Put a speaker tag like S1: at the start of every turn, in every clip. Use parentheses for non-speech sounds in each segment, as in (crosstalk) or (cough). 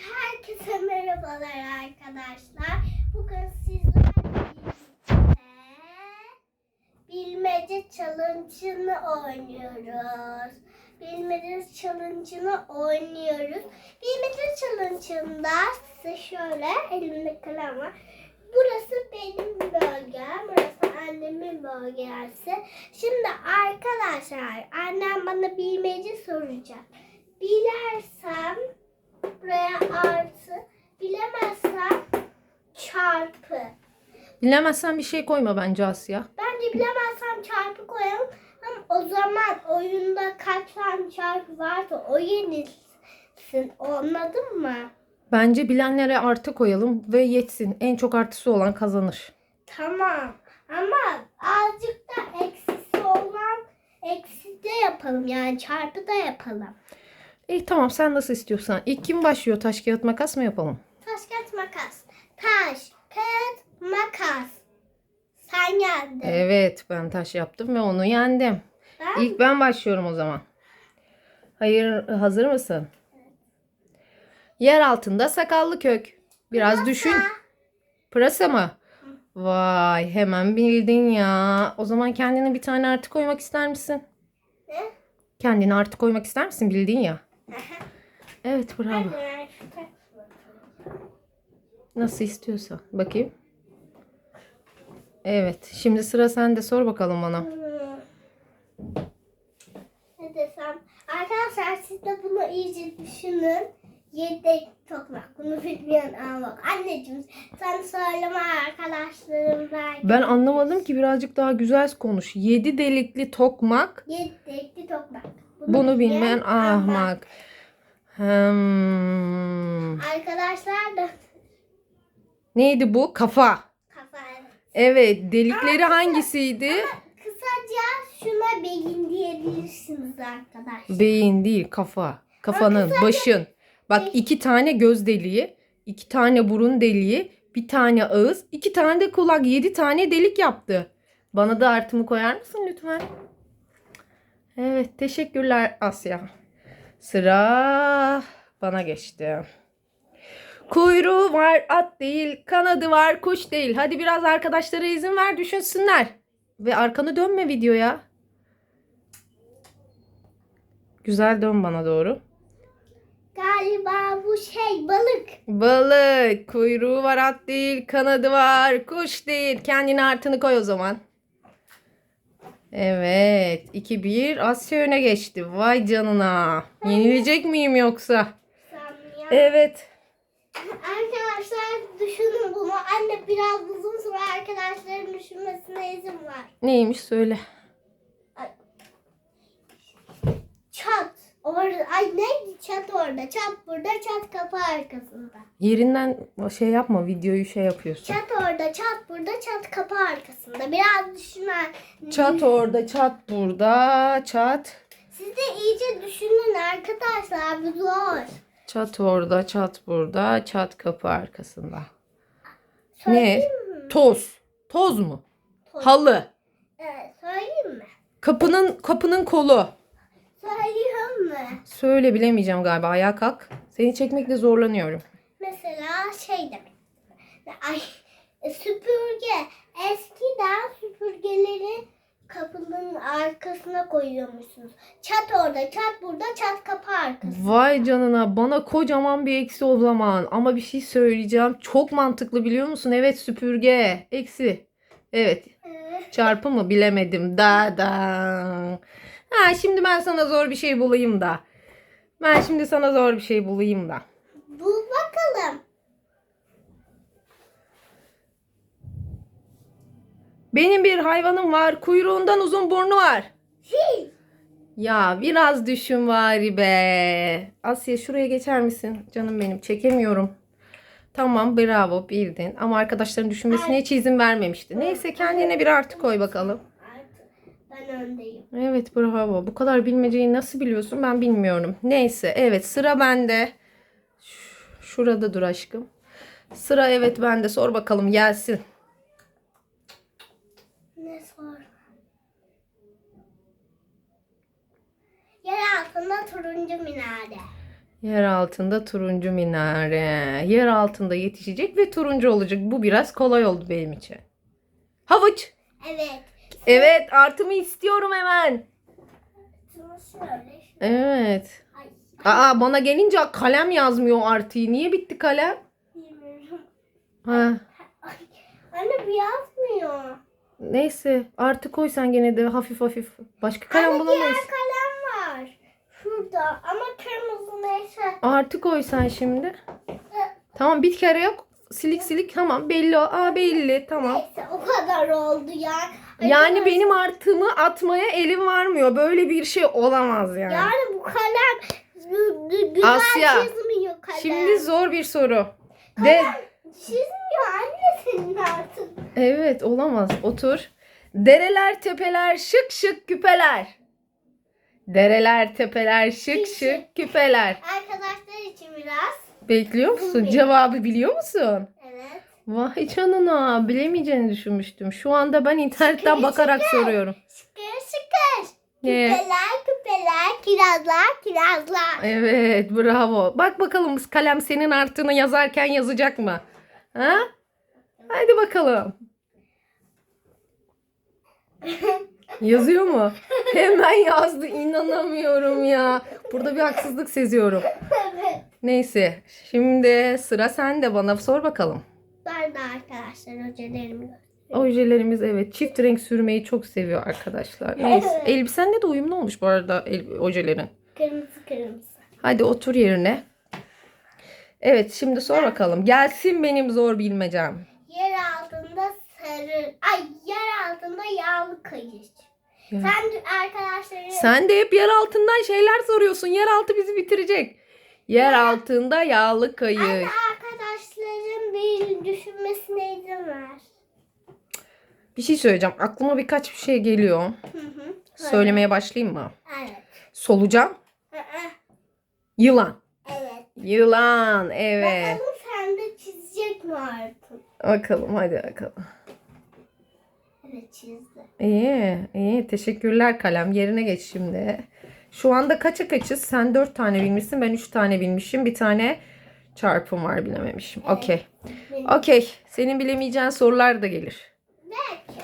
S1: Herkese merhabalar arkadaşlar. Bugün sizlerle bilmece challenge'ını oynuyoruz. Bilmece challenge'ını oynuyoruz. Bilmece challenge'ında size şöyle elimde kalem var. Burası benim bölgem, burası annemin bölgesi. Şimdi arkadaşlar annem bana bilmece soracak. Bilersem buraya artı, bilemezsem çarpı.
S2: Bilemezsen bir şey koyma bence Asya.
S1: Bence bilemezsem çarpı koyalım. Ama o zaman oyunda kaç tane çarpı varsa o yenilsin. Anladın mı?
S2: Bence bilenlere artı koyalım ve yetsin. En çok artısı olan kazanır.
S1: Tamam. Ama azıcık da eksisi olan eksi de yapalım. Yani çarpı da yapalım.
S2: İyi tamam sen nasıl istiyorsan. İlk kim başlıyor? Taş kağıt makas mı yapalım?
S1: Taş kağıt makas. Taş kağıt makas. Sen geldin.
S2: Evet ben taş yaptım ve onu yendim.
S1: Ben
S2: İlk ben başlıyorum o zaman. Hayır hazır mısın? Yer altında sakallı kök. Biraz düşün. Pırasa mı? Vay hemen bildin ya. O zaman kendine bir tane artı koymak ister misin?
S1: Ne?
S2: Kendine artı koymak ister misin? Bildin ya. Evet bravo. Nasıl istiyorsa. Bakayım. Evet. Şimdi sıra sende. Sor bakalım bana.
S1: Ne desem? Arkadaşlar siz de bunu iyice düşünün. Yedek tokmak. Bunu bilmeyen ama bak. Anneciğim sen söyleme arkadaşlarım belki.
S2: Ben anlamadım ki birazcık daha güzel konuş. Yedi delikli tokmak.
S1: Yedekli tokmak.
S2: Bunu bilmeyen
S1: ahmak.
S2: ahmak. Hmm.
S1: Arkadaşlar da
S2: Neydi bu? Kafa.
S1: kafa.
S2: Evet. Delikleri hangisiydi?
S1: Kısaca şuna beyin diyebilirsiniz arkadaşlar.
S2: Beyin değil. Kafa. Kafanın, başın. Bak iki tane göz deliği, iki tane burun deliği, bir tane ağız, iki tane de kulak. Yedi tane delik yaptı. Bana da artımı koyar mısın lütfen? Evet. Teşekkürler Asya. Sıra bana geçti. Kuyruğu var at değil, kanadı var kuş değil. Hadi biraz arkadaşlara izin ver düşünsünler. Ve arkanı dönme videoya. Güzel dön bana doğru.
S1: Galiba bu şey balık.
S2: Balık, kuyruğu var at değil, kanadı var, kuş değil. Kendine artıni koy o zaman. Evet, 2-1 Asya öne geçti. Vay canına. Yenilecek miyim yoksa?
S1: Sanmıyorum.
S2: Evet.
S1: Arkadaşlar düşünün bunu. Anne biraz uzun süre arkadaşların düşünmesine izin ver.
S2: Neymiş söyle.
S1: Çat. Orada, ay neydi çat orada? Çat burada, çat kapı arkasında.
S2: Yerinden şey yapma, videoyu şey yapıyorsun.
S1: Çat orada, çat burada, çat kapı arkasında. Biraz düşünün.
S2: Çat orada, çat burada, çat.
S1: Siz de iyice düşünün arkadaşlar. Bu zor.
S2: Çat orada, çat burada, çat kapı arkasında. Ne?
S1: Söyleyeyim mi?
S2: Toz. Toz mu?
S1: Toz.
S2: Halı.
S1: Evet, söyleyeyim mi?
S2: Kapının kapının kolu.
S1: Söyleyeyim mi?
S2: Söyle bilemeyeceğim galiba. Ayağa kalk. Seni çekmekle zorlanıyorum.
S1: Mesela şey demek. Ay e, süpürge. Eskiden süpürgeleri kapının arkasına koyuyormuşsunuz. Çat orada, çat burada, çat kapı arkası.
S2: Vay canına bana kocaman bir eksi o zaman. Ama bir şey söyleyeceğim. Çok mantıklı biliyor musun? Evet süpürge. Eksi. Evet.
S1: Ee,
S2: Çarpı mı bilemedim. Da da. Ha şimdi ben sana zor bir şey bulayım da. Ben şimdi sana zor bir şey bulayım da.
S1: bul bakalım.
S2: Benim bir hayvanım var. Kuyruğundan uzun burnu var.
S1: Fil.
S2: Ya biraz düşün bari be. Asya şuraya geçer misin? Canım benim çekemiyorum. Tamam bravo bildin. Ama arkadaşların düşünmesine hiç izin vermemişti. Neyse kendine bir artı koy bakalım.
S1: Ben öndeyim.
S2: Evet bravo. Bu kadar bilmeceyi nasıl biliyorsun ben bilmiyorum. Neyse evet sıra bende. Şurada dur aşkım. Sıra evet bende. Sor bakalım gelsin.
S1: Ne sor? Yer altında turuncu minare.
S2: Yer altında turuncu minare. Yer altında yetişecek ve turuncu olacak. Bu biraz kolay oldu benim için. Havuç.
S1: Evet.
S2: Evet artımı istiyorum hemen. Evet. Aa bana gelince kalem yazmıyor artıyı. Niye bitti kalem?
S1: Bilmiyorum.
S2: Ha.
S1: Anne bu yazmıyor.
S2: Neyse artı koy sen gene de hafif hafif. Başka kalem
S1: Anne
S2: bulamayız.
S1: diğer kalem var. Şurada ama kırmızı neyse.
S2: Artı koy sen şimdi. Tamam bir kere yok. Silik silik tamam belli o. Aa belli tamam.
S1: Neyse o kadar oldu ya.
S2: Yani benim artımı atmaya elim varmıyor. Böyle bir şey olamaz yani.
S1: Yani bu kalem gü- gü- güzel
S2: Asya,
S1: çizmiyor kalem.
S2: Şimdi zor bir soru. De
S1: Çizmiyor anne senin artık.
S2: Evet olamaz. Otur. Dereler tepeler şık şık küpeler. Dereler tepeler şık şık küpeler.
S1: Arkadaşlar için biraz.
S2: Bekliyor musun?
S1: Bilmiyorum.
S2: Cevabı biliyor musun?
S1: Evet.
S2: Vay canına bilemeyeceğini düşünmüştüm. Şu anda ben internetten
S1: Şıkır
S2: bakarak
S1: şıkır.
S2: soruyorum.
S1: Şıkır şıkır.
S2: Ne?
S1: Küpeler küpeler kirazlar kirazlar.
S2: Evet bravo. Bak bakalım kalem senin artığını yazarken yazacak mı? Ha? Hadi bakalım. (laughs) Yazıyor mu? Hemen yazdı. İnanamıyorum ya. Burada bir haksızlık seziyorum.
S1: evet.
S2: Neyse. Şimdi sıra sende. Bana sor bakalım.
S1: Ben de arkadaşlar hocalarımı.
S2: Ojelerimiz evet çift renk sürmeyi çok seviyor arkadaşlar. Neyse. Elbisenle de uyumlu olmuş bu arada el, ojelerin.
S1: Kırmızı kırmızı.
S2: Hadi otur yerine. Evet şimdi sor bakalım. Gelsin benim zor bilmecem.
S1: Ay yer altında yağlı kayış.
S2: Ya.
S1: Sen de arkadaşları
S2: Sen de hep yer altından şeyler soruyorsun. Yer altı bizi bitirecek. Yer altında yağlı
S1: Anne
S2: kayış.
S1: arkadaşların bir düşünmesine izin ver.
S2: Bir şey söyleyeceğim. Aklıma birkaç bir şey geliyor.
S1: Hı hı.
S2: Söylemeye başlayayım mı?
S1: Evet.
S2: Solucan,
S1: Hı hı.
S2: yılan.
S1: Evet.
S2: Yılan evet.
S1: Bakalım sen de çizecek mi artık?
S2: Bakalım hadi bakalım.
S1: Evet çizdi.
S2: İyi, iyi. Teşekkürler kalem. Yerine geç şimdi. Şu anda kaça kaçız? Sen dört tane bilmişsin. Ben üç tane bilmişim. Bir tane çarpım var bilememişim.
S1: Evet.
S2: Okey. Okey. Senin bilemeyeceğin sorular da gelir.
S1: Belki.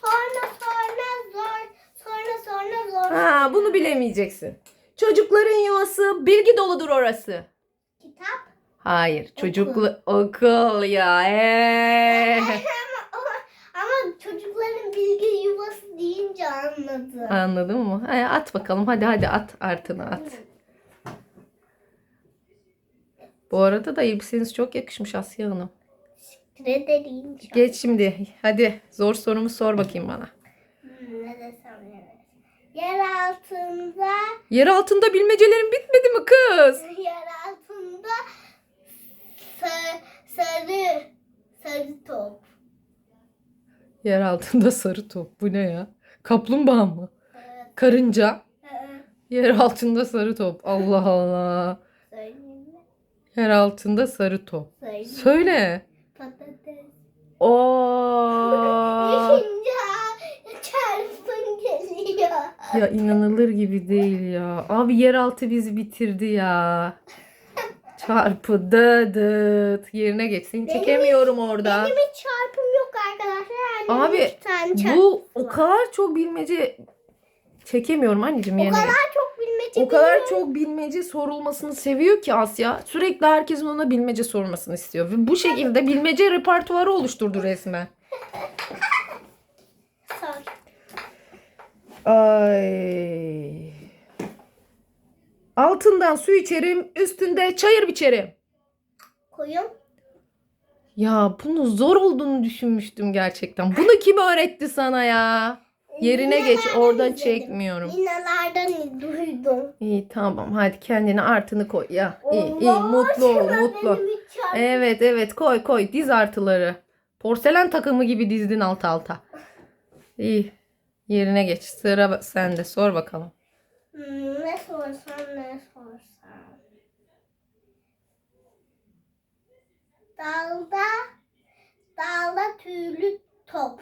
S1: Sonra sonra zor. Sonra sonra zor.
S2: Ha, bunu bilemeyeceksin. Çocukların yuvası bilgi doludur orası.
S1: Kitap.
S2: Hayır, çocuklu okul ya. Ee. (laughs)
S1: ama, ama, ama çocukların bilgi deyince anladım.
S2: Anladın mı? Ha, at bakalım. Hadi hadi at artına at. Bu arada da elbiseniz çok yakışmış Asya Hanım.
S1: Dediğim çok.
S2: Geç şimdi. Hadi zor sorumu sor bakayım bana.
S1: Hmm, ne desem evet. Yer altında
S2: Yer altında bilmecelerin bitmedi mi kız?
S1: yer altında sa- sarı sarı top.
S2: Yer altında sarı top. Bu ne ya? Kaplumbağa mı?
S1: Evet.
S2: Karınca. Yer altında sarı top. Allah Allah. Yer altında sarı top. Söyle.
S1: Patates.
S2: Oo. (laughs)
S1: Çarpın geliyor.
S2: Ya inanılır gibi değil ya. Abi yeraltı bizi bitirdi ya. (laughs) Çarpı dıdıt. Yerine geç. Seni
S1: Benim
S2: çekemiyorum orada.
S1: Benim hiç çarpım yok arkadaşlar.
S2: Abi,
S1: tane çarpı.
S2: Bu o kadar çok bilmece çekemiyorum anneciğim
S1: o
S2: yerine.
S1: kadar
S2: geç.
S1: çok bilmece
S2: O kadar
S1: biliyorum.
S2: çok bilmece sorulmasını seviyor ki Asya. Sürekli herkesin ona bilmece sormasını istiyor. Ve bu şekilde bilmece repertuarı oluşturdu resmen.
S1: Sor.
S2: Ay. Altından su içerim, üstünde çayır biçerim.
S1: Koyun.
S2: Ya bunu zor olduğunu düşünmüştüm gerçekten. Bunu kim öğretti sana ya? Yerine geç.
S1: İzledim.
S2: çekmiyorum.
S1: Ninelerden duydum.
S2: İyi tamam hadi kendine artını koy ya. İyi iyi
S1: Allah
S2: mutlu ol
S1: aşkına
S2: mutlu.
S1: benim
S2: Evet evet koy koy diz artıları. Porselen takımı gibi dizdin alt alta. İyi. Yerine geç. Sıra sende. Sor bakalım.
S1: Hmm, ne sorsam ne sorsam. Dalda dalda tüylü top.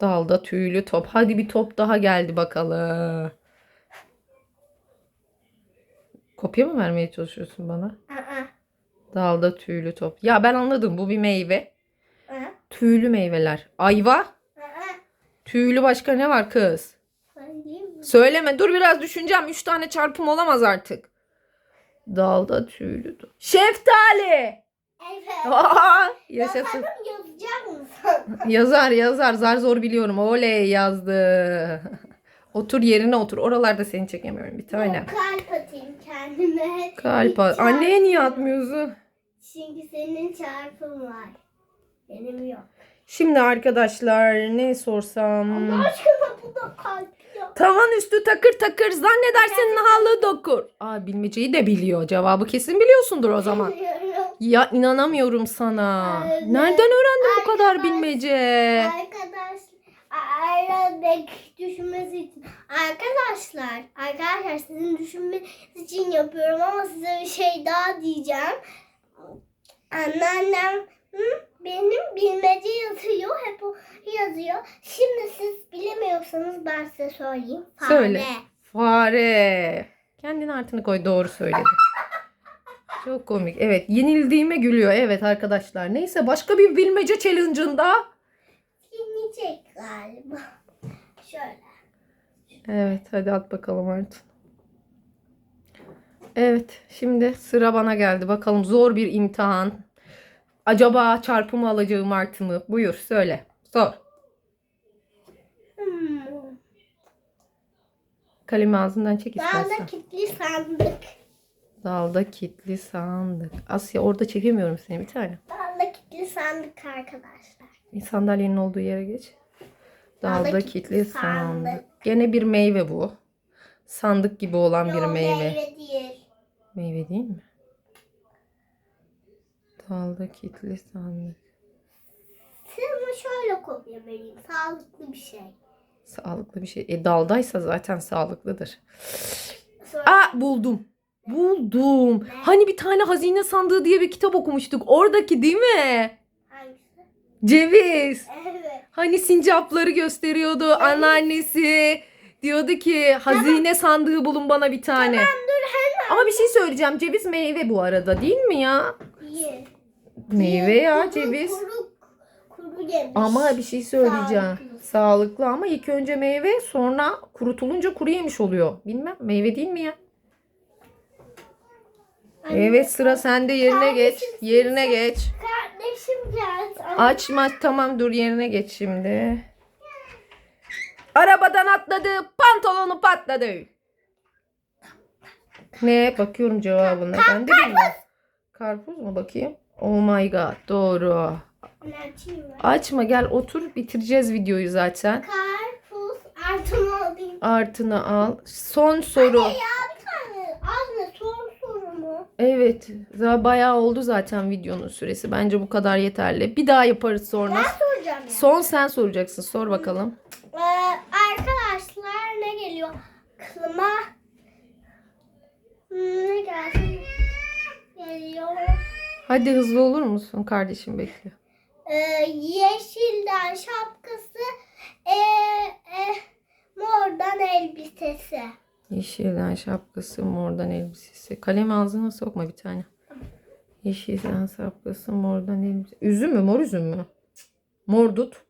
S2: Dalda tüylü top. Hadi bir top daha geldi bakalım. Kopya mı vermeye çalışıyorsun bana?
S1: Aa,
S2: Dalda tüylü top. Ya ben anladım bu bir meyve.
S1: aa,
S2: Tüylü meyveler. Ayva.
S1: aa.
S2: Tüylü başka ne var kız? Söyleme dur biraz düşüneceğim. Üç tane çarpım olamaz artık. Dalda tüylü top. Şeftali.
S1: Evet.
S2: Aa, yaşasın.
S1: Bakalım yazacak mısın? (laughs)
S2: Yazar yazar zar zor biliyorum. Oley yazdı. otur yerine otur. Oralarda seni çekemiyorum bir tane.
S1: Kalp atayım kendime.
S2: Kalp at. Anneye niye atmıyorsun?
S1: Çünkü senin çarpın var. Benim yok.
S2: Şimdi arkadaşlar ne sorsam.
S1: Allah aşkına bu da kalp ya.
S2: Tavan üstü takır takır zannedersin halı dokur. Aa bilmeceyi de biliyor. Cevabı kesin biliyorsundur o zaman.
S1: Biliyorum.
S2: Ya inanamıyorum sana.
S1: Evet.
S2: Nereden öğrendin bu kadar
S1: Arkadaş-
S2: bilmece?
S1: Arkadaş, aradık düşünmesi için. Arkadaşlar, arkadaşlar sizin düşünmeniz için yapıyorum ama size bir şey daha diyeceğim. Anneannem hı, benim bilmece yazıyor, hep o yazıyor. Şimdi siz bilemiyorsanız ben size söyleyeyim. Fare.
S2: Söyle. Fare. Kendin artıını koy doğru söyledi. Çok komik. Evet yenildiğime gülüyor. Evet arkadaşlar. Neyse başka bir bilmece challenge'ında.
S1: Yenecek galiba. Şöyle.
S2: Evet hadi at bakalım artık. Evet şimdi sıra bana geldi. Bakalım zor bir imtihan. Acaba çarpımı alacağım artı mı? Buyur söyle. Sor.
S1: Hmm.
S2: Kalemi ağzından çek
S1: Ben
S2: istersen.
S1: de kilitli sandık.
S2: Dalda kilitli sandık. Asya orada çekemiyorum seni bir tane.
S1: Ben de kilitli sandık arkadaşlar.
S2: Sandalyenin olduğu yere geç. Dalda
S1: Dalda
S2: kilitli
S1: kilitli
S2: sandık.
S1: sandık.
S2: Gene bir meyve bu. Sandık gibi olan bir
S1: Yok,
S2: meyve.
S1: meyve değil.
S2: Meyve değil mi? Dalda kilitli sandık.
S1: Sana şöyle kopya vereyim. Sağlıklı bir şey.
S2: Sağlıklı bir şey. E daldaysa zaten sağlıklıdır.
S1: Sonra
S2: Aa buldum. Buldum. Hani bir tane hazine sandığı diye bir kitap okumuştuk. Oradaki değil mi?
S1: hangisi?
S2: Ceviz.
S1: Evet.
S2: Hani sincapları gösteriyordu anneannesi. Diyordu ki hazine sandığı bulun bana bir tane.
S1: Dur hemen.
S2: Ama bir şey söyleyeceğim. Ceviz meyve bu arada değil mi ya?
S1: Ye.
S2: Meyve ya
S1: Kuru,
S2: ceviz.
S1: Kuru, kuru yemiş.
S2: Ama bir şey söyleyeceğim.
S1: Sağlıklı.
S2: Sağlıklı ama ilk önce meyve sonra kurutulunca kuru yemiş oluyor. Bilmem meyve değil mi ya?
S1: Anne,
S2: Evet sıra sende yerine geç. Yerine geç.
S1: Kardeşim geldi.
S2: Açma tamam dur yerine geç şimdi. Arabadan atladı pantolonu patladı. Ne bakıyorum cevabına. Ben de bilmiyorum. Karpuz mu bakayım? Oh my god doğru. Açma gel otur bitireceğiz videoyu zaten.
S1: Karpuz artımı alayım.
S2: Artına al. Son soru.
S1: Ya bir tane az ne soru soru mu?
S2: Evet daha bayağı oldu zaten videonun süresi. Bence bu kadar yeterli. Bir daha yaparız sonra.
S1: Ben soracağım ya.
S2: Son sen soracaksın. Sor bakalım.
S1: Ee, arkadaşlar ne geliyor? Kılıma Hmm, ne gelsin? Geliyor.
S2: Hadi hızlı olur musun? Kardeşim bekliyor.
S1: Ee, yeşilden şapkası, ee, ee, mordan elbisesi.
S2: Yeşilden şapkası, mordan elbisesi. Kalemi ağzına sokma bir tane. Yeşilden şapkası, mordan elbisesi. Üzüm mü? Mor üzüm mü? Mor dut.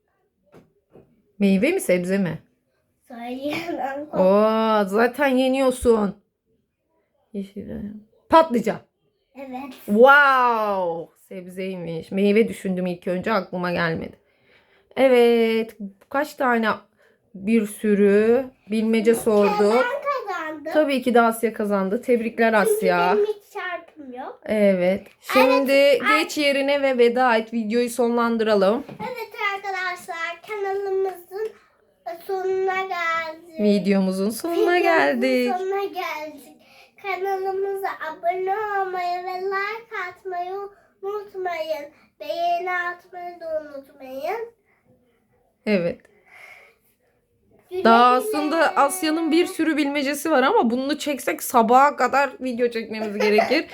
S2: Meyve mi sebze mi?
S1: Söyleyemem.
S2: Oo, zaten yeniyorsun. Yeşilden. Patlıcan.
S1: Evet.
S2: Wow! Sebzeymiş. Meyve düşündüm ilk önce aklıma gelmedi. Evet. Kaç tane bir sürü bilmece sorduk.
S1: Ben kazandım.
S2: Tabii ki de Asya kazandı. Tebrikler Asya.
S1: Çünkü benim hiç çarpım yok.
S2: Evet. Şimdi geç yerine ve veda et. Videoyu sonlandıralım.
S1: Evet arkadaşlar kanalımızın sonuna geldik.
S2: Videomuzun sonuna
S1: Videomuzun
S2: geldik.
S1: Sonuna geldik. Kanalımıza abone olmayı ve like atmayı unutmayın. Beğeni atmayı da unutmayın.
S2: Evet. Daha aslında Asya'nın bir sürü bilmecesi var ama bunu çeksek sabaha kadar video çekmemiz (laughs) gerekir.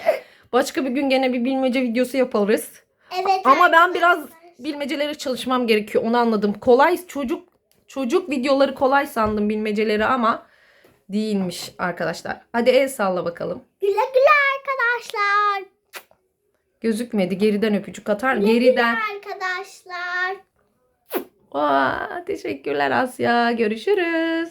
S2: Başka bir gün gene bir bilmece videosu yaparız.
S1: Evet,
S2: Ama ben biraz bilmeceleri çalışmam gerekiyor. Onu anladım. Kolay çocuk çocuk videoları kolay sandım bilmeceleri ama değilmiş arkadaşlar. Hadi el salla bakalım.
S1: Güle güle arkadaşlar.
S2: Gözükmedi. Geriden öpücük atar.
S1: Güle
S2: Geriden.
S1: güle arkadaşlar.
S2: Aa, teşekkürler Asya. Görüşürüz.